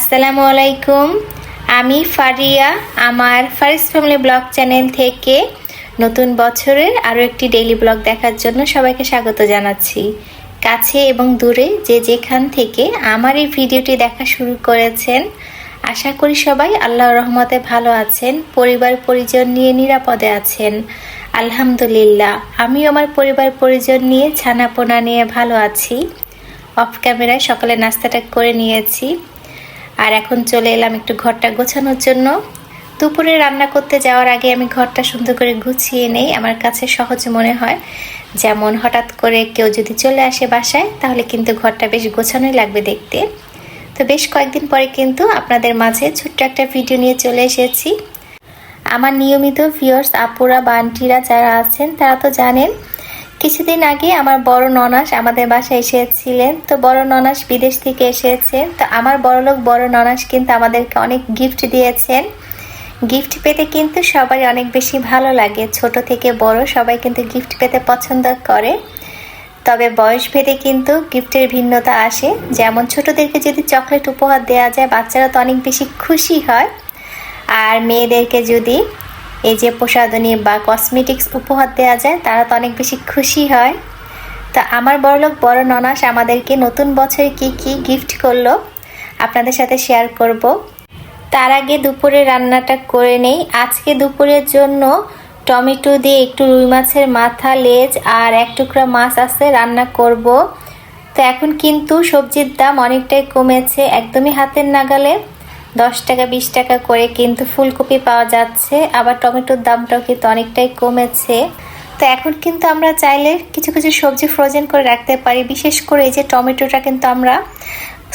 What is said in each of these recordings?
আসসালামু আলাইকুম। আমি ফারিয়া, আমার ফারিস ফ্যামিলি ব্লগ চ্যানেল থেকে নতুন বছরের আরও একটি ডেইলি ব্লগ দেখার জন্য সবাইকে স্বাগত জানাচ্ছি। কাছে এবং দূরে যে যেখান থেকে আমার এই ভিডিওটি দেখা শুরু করেছেন, আশা করি সবাই আল্লাহ রহমতে ভালো আছেন, পরিবার পরিজন নিয়ে নিরাপদে আছেন। আলহামদুলিল্লাহ, আমিও আমার পরিবার পরিজন নিয়ে ছানাপোনা নিয়ে ভালো আছি। অফ ক্যামেরায় সকালে নাস্তাটা করে নিয়েছি। আর এখন চলে এলাম একটু ঘরটা গোছানোর জন্য। দুপুরে রান্না করতে যাওয়ার আগে আমি ঘরটা সুন্দর করে গুছিয়ে নেই, আমার কাছে সহজ মনে হয়। যেমন হঠাৎ করে কেউ যদি চলে আসে বাসায়, তাহলে কিন্তু ঘরটা বেশ গোছানোই লাগবে দেখতে। তো বেশ কয়েকদিন পরে কিন্তু আপনাদের মাঝে ছোট্ট একটা ভিডিও নিয়ে চলে এসেছি। আমার নিয়মিত ভিউয়ার্স আপুরা বা আন্টিরা যারা আছেন, তারা তো জানেন কিছুদিন আগে আমার বড় ননাস আমাদের বাসায় এসেছিলেন। তো বড় ননাস বিদেশ থেকে এসেছেন তো আমার বড়লোক বড় ননাস কিন্তু আমাদেরকে অনেক গিফট দিয়েছেন। গিফট পেতে কিন্তু সবাই অনেক বেশি ভালো লাগে। ছোট থেকে বড় সবাই কিন্তু গিফট পেতে পছন্দ করে। তবে বয়স ভেদে কিন্তু গিফটের ভিন্নতা আসে। যেমন ছোটদেরকে যদি চকলেট উপহার দেওয়া যায়, বাচ্চারা তো অনেক বেশি খুশি হয়। আর মেয়েদেরকে যদি এই যে প্রসাধনী বা কসমেটিক্স উপহার দেওয়া যায়, তারা তো অনেক বেশি খুশি হয়। তো আমার বড়লোক বড় ননাস আমাদেরকে নতুন বছরে কি কি গিফট করল, আপনাদের সাথে শেয়ার করব। তার আগে দুপুরে রান্নাটা করে নেই। আজকে দুপুরের জন্য টমেটো দিয়ে একটু রুই মাছের মাথা, লেজ আর এক টুকরা মাছ আছে, রান্না করব। তো এখন কিন্তু সবজির দাম অনেকটাই কমেছে, একদমই হাতের নাগালে। দশ টাকা, বিশ টাকা করে কিন্তু ফুলকপি পাওয়া যাচ্ছে, আবার টমেটোর দামটাও কিন্তু অনেকটাই কমেছে। তো এখন কিন্তু আমরা চাইলে কিছু কিছু সবজি ফ্রোজেন করে রাখতে পারি, বিশেষ করে এই যে টমেটোটা কিন্তু আমরা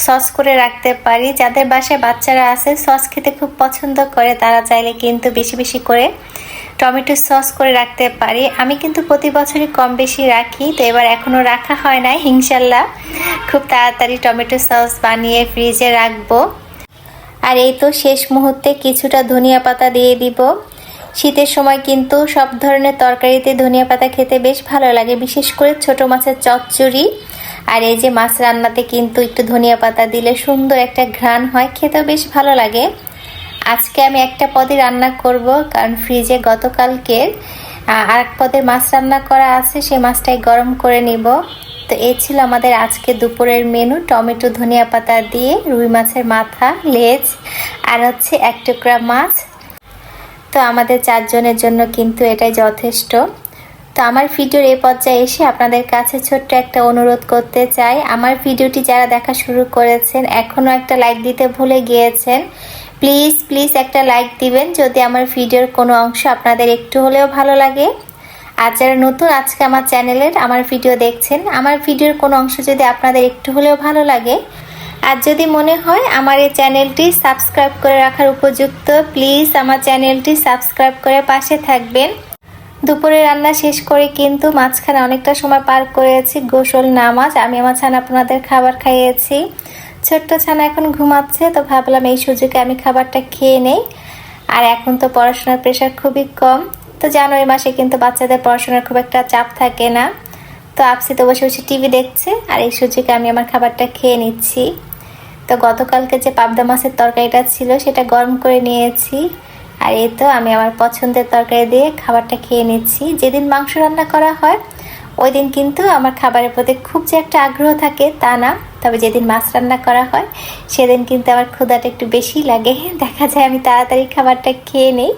সস করে রাখতে পারি। যাদের বাসায় বাচ্চারা আছে সস খেতে খুব পছন্দ করে, তারা চাইলে কিন্তু বেশি বেশি করে টমেটো সস করে রাখতে পারি। আমি কিন্তু প্রতি বছরই কম বেশি রাখি, তো এবার এখনও রাখা হয় না ইনশাল্লাহ। খুব তাড়াতাড়ি টমেটো সস বানিয়ে ফ্রিজে রাখব। আর এই তো শেষ মুহূর্তে কিছুটা ধনিয়া পাতা দিয়ে দিব। শীতের সময় কিন্তু সব ধরনের তরকারিতে ধনিয়া পাতা খেতে বেশ ভালো লাগে, বিশেষ করে ছোট মাছের চচ্চড়ি। আর এই যে মাছ রান্নাতে কিন্তু একটু ধনিয়া পাতা দিলে সুন্দর একটা ঘ্রাণ হয়, খেতেও বেশ ভালো লাগে। আজকে আমি একটা পদে রান্না করব, কারণ ফ্রিজে গতকালকের আর এক পদের মাছ রান্না করা আছে, সেই মাছটাই গরম করে নিব। তো এ ছিল আমাদের আজকে দুপুরের মেনু টমেটো, ধনিয়া পাতা দিয়ে, রুই মাছের মাথা, লেজ আর হচ্ছে এক টুকরা মাছ। তো আমাদের চারজনের জন্য কিন্তু এটাই যথেষ্ট। তো আমার ভিডিওর এই পর্যায়ে এসে আপনাদের কাছে ছোট্ট একটা অনুরোধ করতে চাই। আমার ভিডিওটি যারা দেখা শুরু করেছেন, এখনও একটা লাইক দিতে ভুলে গিয়েছেন প্লিজ প্লিজ একটা লাইক দিবেন। যদি আমার ভিডিওর কোনো অংশ আপনাদের একটু হলেও ভালো লাগে আর যারা নতুন আজকে আমার চ্যানেলের আমার ভিডিও দেখছেন, আমার ভিডিওর কোনো অংশ যদি আপনাদের একটু হলেও ভালো লাগে, আর যদি মনে হয় আমার এই চ্যানেলটি সাবস্ক্রাইব করে রাখার উপযুক্ত, প্লিজ আমার চ্যানেলটি সাবস্ক্রাইব করে পাশে থাকবেন। দুপুরে রান্না শেষ করে কিন্তু মাঝখানে অনেকটা সময় পার করেছি, গোসল, নামাজ, আমি আমার ছানা আপনাদের খাবার খাইয়েছি। ছোট্ট ছানা এখন ঘুমাচ্ছে, তো ভাবলাম এই সুযোগে আমি খাবারটা খেয়ে নেই। আর এখন তো পড়াশোনার প্রেশার খুবই কম। তো জানুয়ারি মাসে কিন্তু বাচ্চাদের পড়াশোনার খুব একটা চাপ থাকে না। তো আপসি তো বসে বসে টিভি দেখছে, আর এই সুযোগে আমি আমার খাবারটা খেয়ে নিচ্ছি। তো গতকালকে যে পাবদা মাছের তরকারিটা ছিল, সেটা গরম করে নিয়েছি। আর এই তো আমি আমার পছন্দের তরকারি দিয়ে খাবারটা খেয়ে নিচ্ছি। যেদিন মাংস রান্না করা হয়, ওই দিন কিন্তু আমার খাবারের প্রতি খুব যে একটা আগ্রহ থাকে তা না। তবে যেদিন মাছ রান্না করা হয়, সেদিন কিন্তু আমার ক্ষুদাটা একটু বেশি লাগে। দেখা যায় আমি তাড়াতাড়ি খাবারটা খেয়ে নিই।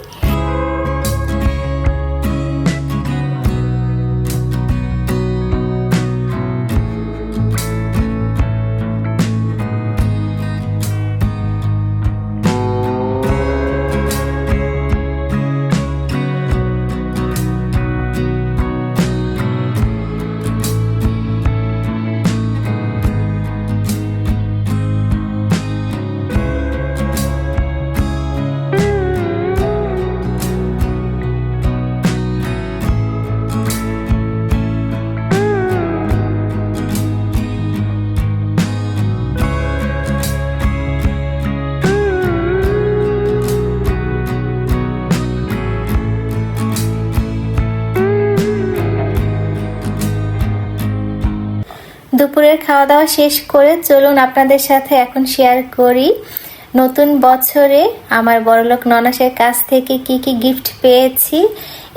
দুপুরের খাওয়া দাওয়া শেষ করে চলুন আপনাদের সাথে এখন শেয়ার করি নতুন বছরে আমার বড়লোক ননাসের কাছ থেকে কি কি গিফট পেয়েছি।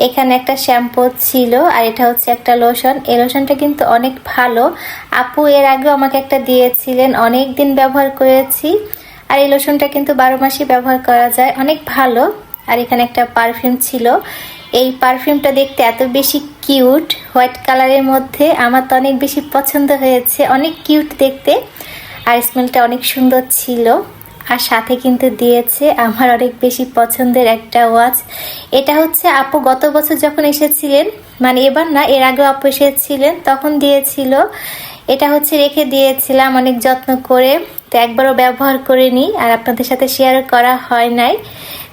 এখানে একটা শ্যাম্পু ছিল আর এটা হচ্ছে একটা লোশন এই লোশনটা কিন্তু অনেক ভালো। আপু এর আগেও আমাকে একটা দিয়েছিলেন অনেক দিন ব্যবহার করেছি। আর এই লোশনটা কিন্তু বারো মাসই ব্যবহার করা যায়। অনেক ভালো। আর এখানে একটা পারফিউম ছিল। এই পারফিউমটা দেখতে এত বেশি কিউট, হোয়াইট কালারের মধ্যে। আমার তো অনেক বেশি পছন্দ হয়েছে। অনেক কিউট দেখতে। আর স্মেলটা অনেক সুন্দর ছিল। আর সাথে কিন্তু দিয়েছে আমার অনেক বেশি পছন্দের একটা ওয়াচ। এটা হচ্ছে আপু গত বছর যখন এসেছিলেন মানে এবার না, এর আগেও আপু এসেছিলেন, তখন দিয়েছিল। এটা হচ্ছে রেখে দিয়েছিলাম অনেক যত্ন করে। তো একবারও ব্যবহার করিনি আর আপনাদের সাথে শেয়ার করা হয় নাই।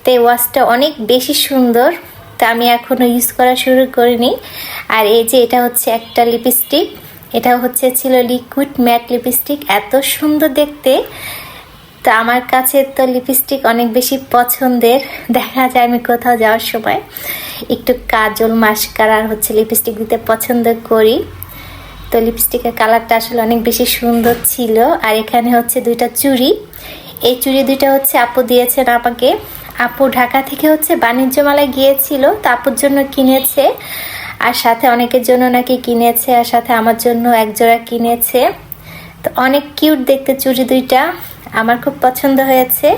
তো এই ওয়াচটা অনেক বেশি সুন্দর। তো আমি এখনও ইউজ করা শুরু করিনি। আর এই যে এটা হচ্ছে একটা লিপস্টিক এটা হচ্ছে ছিল লিকুইড ম্যাট লিপস্টিক এত সুন্দর দেখতে। তো আমার কাছে তো লিপস্টিক অনেক বেশি পছন্দের, দেখা যায় আমি কোথাও যাওয়ার সময়। একটু কাজল মাস্কার হচ্ছে লিপস্টিক দিতে পছন্দ করি। তো লিপস্টিকের কালারটা আসলে অনেক বেশি সুন্দর ছিল। আর এখানে হচ্ছে দুইটা চুড়ি। এই চুড়ি দুইটা হচ্ছে আপু দিয়েছেন আমাকে। ঢাকা থেকে হচ্ছে বাণিজ্য মেলায় গিয়েছিল তো আপুর জন্য কিনেছে, আর সাথে অনেকের জন্য নাকি কিনেছে, আর সাথে আমার জন্য এক জোড়া কিনেছে। তো অনেক কিউট দেখতে চুড়ি দুইটা, আমার খুব পছন্দ হয়েছে।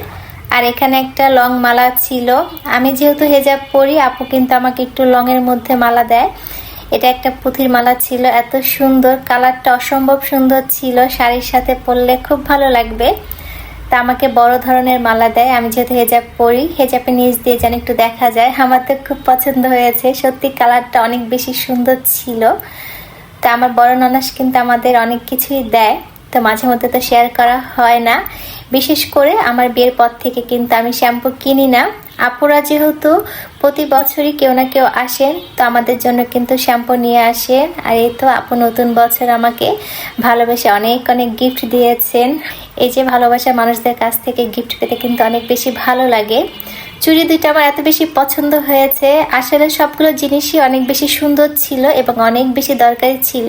আর এখানে একটা লং মালা ছিল। আমি যেহেতু হেজাব পরি, আপু কিন্তু আমাকে একটু লংয়ের মধ্যে মালা দেয়। এটা একটা পুঁথির মালা ছিল, এত সুন্দর, কালারটা অসম্ভব সুন্দর ছিল, শাড়ির সাথে পরলে খুব ভালো লাগবে। তা আমাকে বড় ধরনের মালা দেয়। আমি যেহেতু হেজাব পরি হেজাবে নিচ দিয়ে যেন একটু দেখা যায়। আমার তো খুব পছন্দ হয়েছে। সত্যি কালারটা অনেক বেশি সুন্দর ছিল। তা আমার বড় ননাস কিন্তু আমাদের অনেক কিছুই দেয়। তো মাঝে মধ্যে তো শেয়ার করা হয় না। বিশেষ করে আমার বিয়ের পর থেকে কিন্তু আমি শ্যাম্পু কিনি না। আপুরা যেহেতু প্রতি বছরই কেউ না কেউ আসেন, তো আমাদের জন্য কিন্তু শ্যাম্পু নিয়ে আসেন। আর এই তো আপু নতুন বছর আমাকে ভালোবেসে অনেক অনেক গিফট দিয়েছেন। এই যে ভালোবাসা মানুষদের কাছ থেকে গিফট পেতে কিন্তু অনেক বেশি ভালো লাগে। চুড়ি দুইটা আমার এত বেশি পছন্দ হয়েছে। আসলে সবগুলো জিনিসই অনেক বেশি সুন্দর ছিল এবং অনেক বেশি দরকারি ছিল।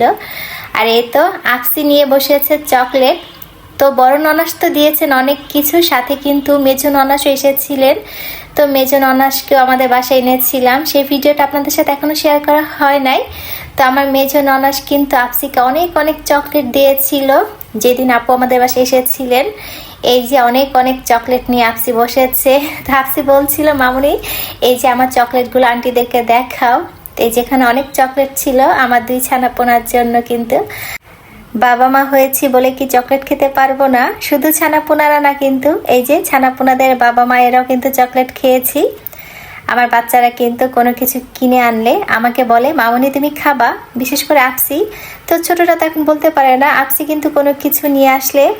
আর এই তো আকসি নিয়ে বসেছে চকলেট। তো বড় ননাস তো দিয়েছেন অনেক কিছু, সাথে কিন্তু মেজো ননাসও এসেছিলেন। তো মেজো ননাসকেও আমাদের বাসায় এনেছিলাম। সেই ভিডিওটা আপনাদের সাথে এখনও শেয়ার করা হয় নাই। তো আমার মেজো ননাস কিন্তু আপসিকে অনেক অনেক চকলেট দিয়েছিল। যেদিন আপু আমাদের বাসায় এসেছিলেন, এই যে অনেক অনেক চকলেট নিয়ে আপসি বসেছে। তো আপসি বলছিল, মামুনি, এই যে আমার চকলেটগুলো আন্টিদেরকে দেখাও। এই যেখানে অনেক চকলেট ছিল, আমার দুই ছানা পোনার জন্য কিন্তু। বাবা মা হয়েছি বলে কি চকলেট খেতে পারব না? শুধু ছানাপোনারা না কিন্তু। এই যে, ছানাপোনাদের বাবা মায়েরাও কিন্তু চকলেট খেয়েছি। আমার বাচ্চারা কিন্তু কোনো কিছু কিনে আনলে আমাকে বলে, মামনি, তুমি খাবা। বিশেষ করে আপসি তো ছোটরা তো এখন বলতে পারে না। আপসি কিন্তু কোনো কিছু নিয়ে আসলে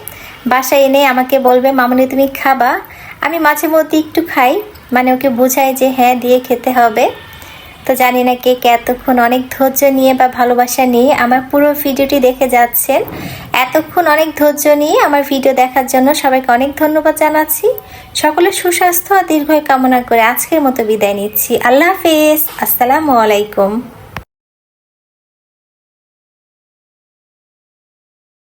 বাসায় এনে আমাকে বলবে, মামনি, তুমি খাবা। আমি মাঝে মধ্যে একটু খাই। মানে ওকে বোঝাই যে হ্যাঁ দিয়ে খেতে হবে। তো জানি না কে কে এতক্ষণ অনেক ধৈর্য নিয়ে বা ভালোবাসা নিয়ে আমার পুরো ভিডিওটি দেখে যাচ্ছেন। এতক্ষণ অনেক ধৈর্য নিয়ে আমার ভিডিও দেখার জন্য সবাইকে অনেক ধন্যবাদ জানাচ্ছি। সকলে সুস্বাস্থ্য আর দীর্ঘ কামনা করে আজকের মতো বিদায় নিচ্ছি। আল্লাহ হাফেজ। আসসালামু আলাইকুম।